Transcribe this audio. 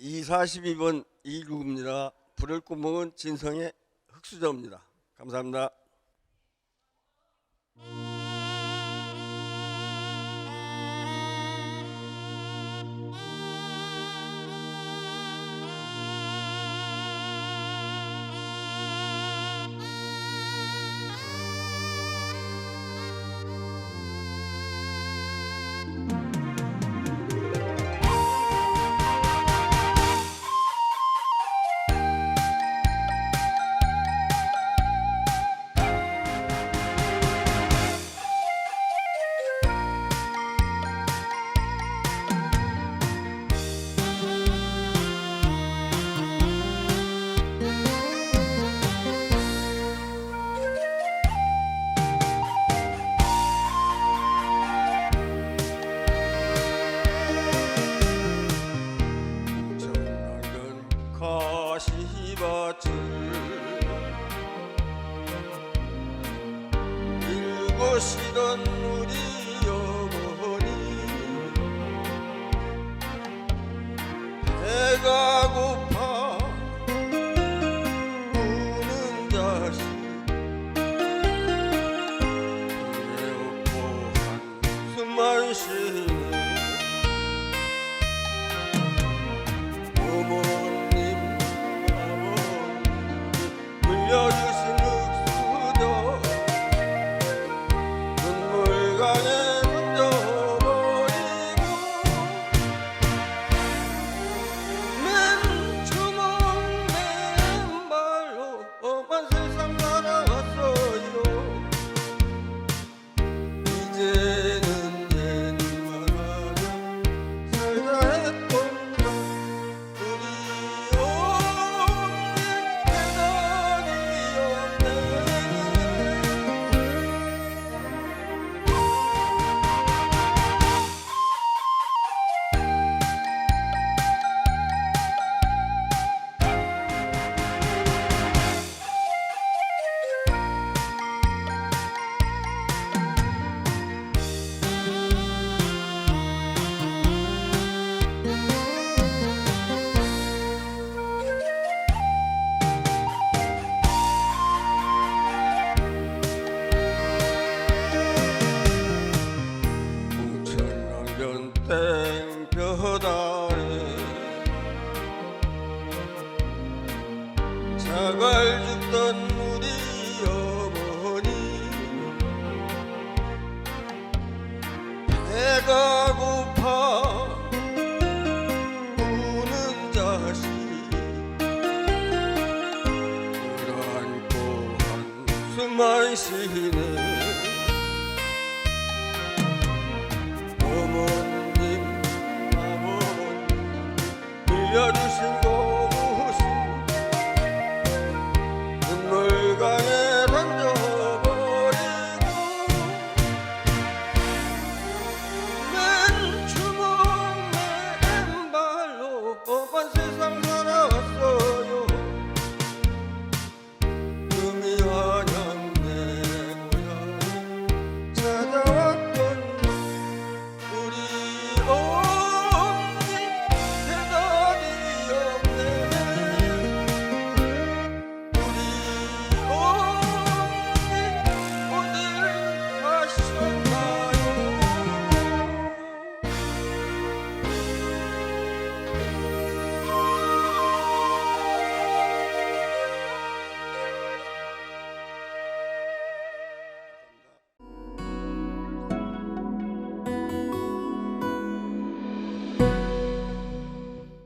242번 2구입니다. 불을 구멍은 진성의 흑수저입니다. 감사합니다. 일고시던 우리 어머니 배가 고파 우는 자식 자갈 죽던 우리 어머니. 배가 고파 우는 자식. 끌어안고 한숨만 쉬네